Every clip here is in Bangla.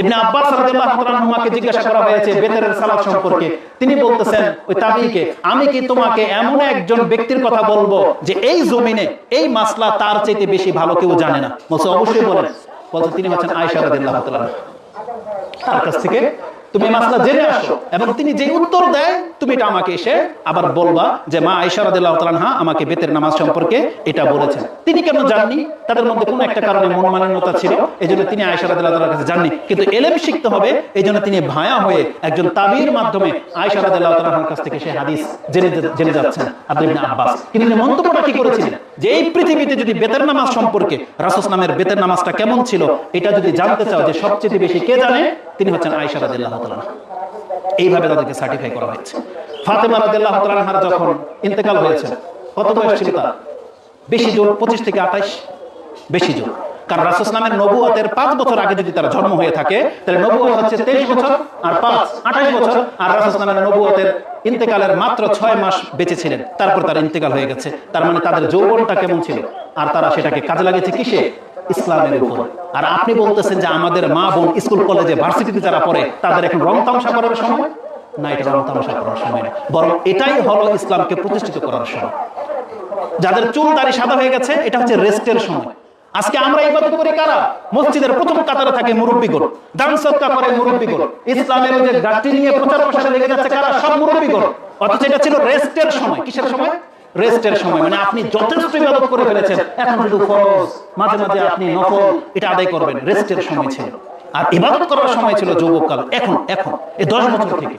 ইবনে আব্বাস রাদিয়াল্লাহু তাআলাকে জিজ্ঞাসা করা হয়েছে বেতের সালাত সম্পর্কে? তিনি বলতেছেন ওই তাবিকে আমি কি তোমাকে এমন একজন ব্যক্তির কথা বলব যে এই জমিনে এই মাসলা তার চাইতে বেশি ভালো কেউ জানে না? বলছে অবশ্যই বলেন। বলছে তিনি হচ্ছেন আয়েশা রাদিয়াল্লাহু তাআলা। তার কাছ থেকে তুমি মাসলা জেনে আসো। এবং তিনি যে উত্তর দেয় তুমি এটা আমাকে এসে আবার বলবা যে মা আয়েশা রাদিয়াল্লাহু তাআলা আমাকে বেতের নামাজ সম্পর্কে এটা বলেছেন। তিনি কেন জাননি তাদের মধ্যে কোনো একটা কারণে মন মালিন্যতা ছিল এজন্য তিনি আয়েশা রাদিয়াল্লাহু তাআলার কাছে জাননি কিন্তু এলেম শিখতে হবে এজন্য তিনি ভায়া হয়ে একজন তাবির মাধ্যমে আয়েশা রাদিয়াল্লাহু তাআলার কাছ থেকে সে হাদিস জেনে জেনে যাচ্ছেন আব্দুল ইবনে আব্বাস। কিন্তু তিনি মন্তব্যটা কি করেছিলেন? যে এই পৃথিবীতে যদি বেতের নামাজ সম্পর্কে রাসূল নামের বেতের নামাজটা কেমন ছিল এটা যদি জানতে চাও যে সবচেয়ে বেশি কে জানে তিনি হচ্ছেন আয়েশা রাদিয়াল্লাহু তাআলা এইভাবে তাদেরকে সার্টিফাই করা হয়েছে। ফাতেমা রাদিয়াল্লাহু তাআলা আনহার যখন ইন্তেকাল হয়েছে কত বয়স ছিল তার বেশি জোর, পঁচিশ থেকে আঠাশ বেশি জোর। কারণ রাসূল ইসলামের নবুয়তের পাঁচ বছর আগে যদি তার জন্ম হয়ে থাকে, তাহলে নবুয়ত হচ্ছে তেইশ বছর আর পাঁচ আঠাশ বছর। আর রাসূল ইসলামের নবুয়তের ইন্তেকালের মাত্র ছয় মাস বেঁচে ছিলেন তারপর তার ইন্তেকাল হয়ে গেছে। তার মানে তাদের যৌবনটা কেমন ছিল? আর তারা সেটাকে কাজে লাগিয়েছে কিসে? ইসলামের উপর। আর আপনি বলতেছেন যে আমাদের মা বোন স্কুল, কলেজে, ভার্সিটিতে যারা পড়ে, তাদের এখন রং তামসা করার সময়? না, এটা রং তামসা করার সময় না। বরং এটাই হলো ইসলামকে প্রতিষ্ঠিত করার সময়। যাদের চুল দাড়ি সাদা হয়ে গেছে, এটা হচ্ছে রেস্টের সময়। আজকে আমরা ইবাদত করি কারা? মসজিদের প্রথম কাতারে থাকে মুরব্বীগণ। দান সৎকা করে মুরব্বীগণ। ইসলামের যে গাছটি নিয়ে প্রচার প্রসারে লেগে যাচ্ছে কারা? সব মুরব্বীগণ। অথচ এটা ছিল রেস্টের সময়। কিসের সময়? রেস্টের সময় মানে আপনি যথেষ্ট ইবাদত করে ফেলেছেন। এখন শুধু ফরজ মাঝে মাঝে আপনি নফল এটা আদায় করবেন। রেস্টের সময় ছিল। আর ইবাদত করার সময় ছিল এখন এখন এই দশ বছর থেকে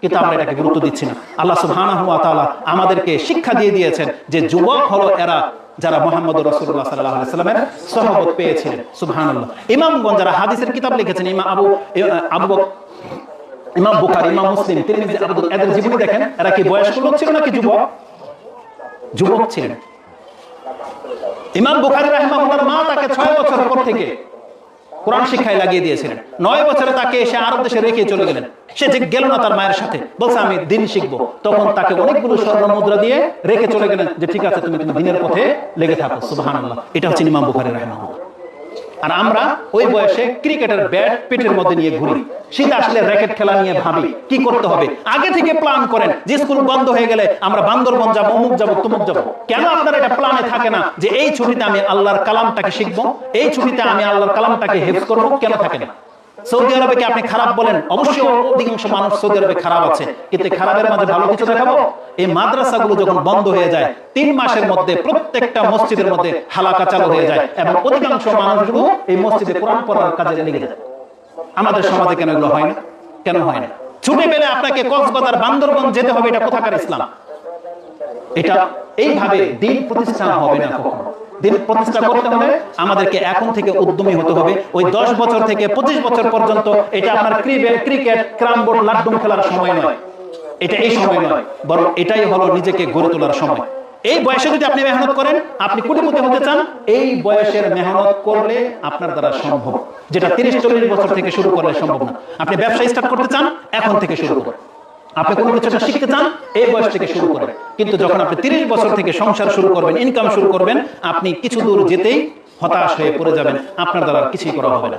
কিন্তু আমরা এটাকে গুরুত্ব দিচ্ছি না। আল্লাহ সুবহানাহু ওয়া তাআলা আমাদেরকে শিক্ষা দিয়ে দিয়েছেন যে যুবক হলো এরা যারা মোহাম্মদ রাসূলুল্লাহ সাল্লাল্লাহু আলাইহি সাল্লামের সহবত পেয়েছিলেন। সুবহানাল্লাহ। ইমামগণ যারা হাদিসের কিতাব লিখেছেন ইমাম আবু আবু ইমাম বুখারী ইমাম মুসলিম তিরমিজি আবু এদের জীবনী দেখেন? এরা কি বয়স্ক লোক ছিল নাকি যুবক? যুবক ছিলেন ইমাম বুখারি রাহমার মা তাকে ছয় বছর পর থেকে কোরআন শিক্ষায় লাগিয়ে দিয়েছিলেন। নয় বছরে তাকে এসে আরব দেশে রেখে চলে গেলেন। সে যে গেল না তার মায়ের সাথে। বলছে, আমি দিন শিখব। তখন তাকে অনেকগুলো স্বর্ণ মুদ্রা দিয়ে রেখে চলে গেলেন যে, ঠিক আছে, তুমি তুমি দিনের পথে লেগে থাকো। সুবাহ এটা হচ্ছে ইমাম বুখারি রাহিমাহুল্লাহ। আর আমরা ওই বয়সে ক্রিকেটের ব্যাট পেটের মধ্যে নিয়ে ঘুরি। শীত আসলে র্যাকেট খেলা নিয়ে ভাবি, কি করতে হবে? আগে থেকে প্ল্যান করেন যে স্কুল বন্ধ হয়ে গেলে আমরা বান্দরবন যাব, অমুক যাব, তুমুক যাব। কেন আপনার এটা প্ল্যানে থাকে না যে এই ছুটিতে আমি আল্লাহর কালামটাকে শিখব, এই ছুটিতে আমি আল্লাহর কালামটাকে হেফ করব? কেন থাকে না? সৌদি আরবে কি আপনি খারাপ বলেন? অবশ্যই অধিকাংশ মানুষ সৌদি আরবে খারাপ আছে। কিন্তু খারাপের মাঝে ভালো কিছু দেখাবো? এই মাদ্রাসাগুলো যখন বন্ধ হয়ে যায়, তিন মাসের মধ্যে প্রত্যেকটা মসজিদের মধ্যে হালাকা চালু হয়ে যায় এবং অধিকাংশ মানুষগুলো এই মসজিদে কোরআন পড়ার কাজে লেগে যায়। আমাদের সমাজে কেন এগুলো হয় না? কেন হয় না? ছুটে পেলে আপনাকে কক্সবাজার বান্দরবন যেতে হবে, এটা কোথাকার ইসলাম? এটা এইভাবে দিন প্রতিষ্ঠা হবে না কখনো। দিন প্রতিষ্ঠা করতে হলে আমাদেরকে এখন থেকে উদ্যমী হতে হবে। ওই দশ বছর থেকে পঁচিশ বছর পর্যন্ত এটা আপনার ক্রিকেট ক্রাম বোর্ড লাড্ডুম খেলার সময় নয়। এটা এই সময় নয়। বরং এটাই হলো নিজেকে গড়ে তোলার সময়। এই বয়সে যদি আপনি মেহনত করেন আপনি কোটিপতি হতে চান এই বয়সের মেহনত করলে আপনার দ্বারা সম্ভব। যেটা তিরিশ চল্লিশ বছর থেকে শুরু করলে সম্ভব না। আপনি ব্যবসা স্টার্ট করতে চান এখন থেকে শুরু করুন। আপনি কোনো কিছু শিখতে চান এই বয়স থেকে শুরু করেন। কিন্তু যখন আপনি তিরিশ বছর থেকে সংসার শুরু করবেন ইনকাম শুরু করবেন, আপনি কিছু দূর যেতেই হতাশ হয়ে পড়ে যাবেন। আপনার দ্বারা কিছুই করা হবে না।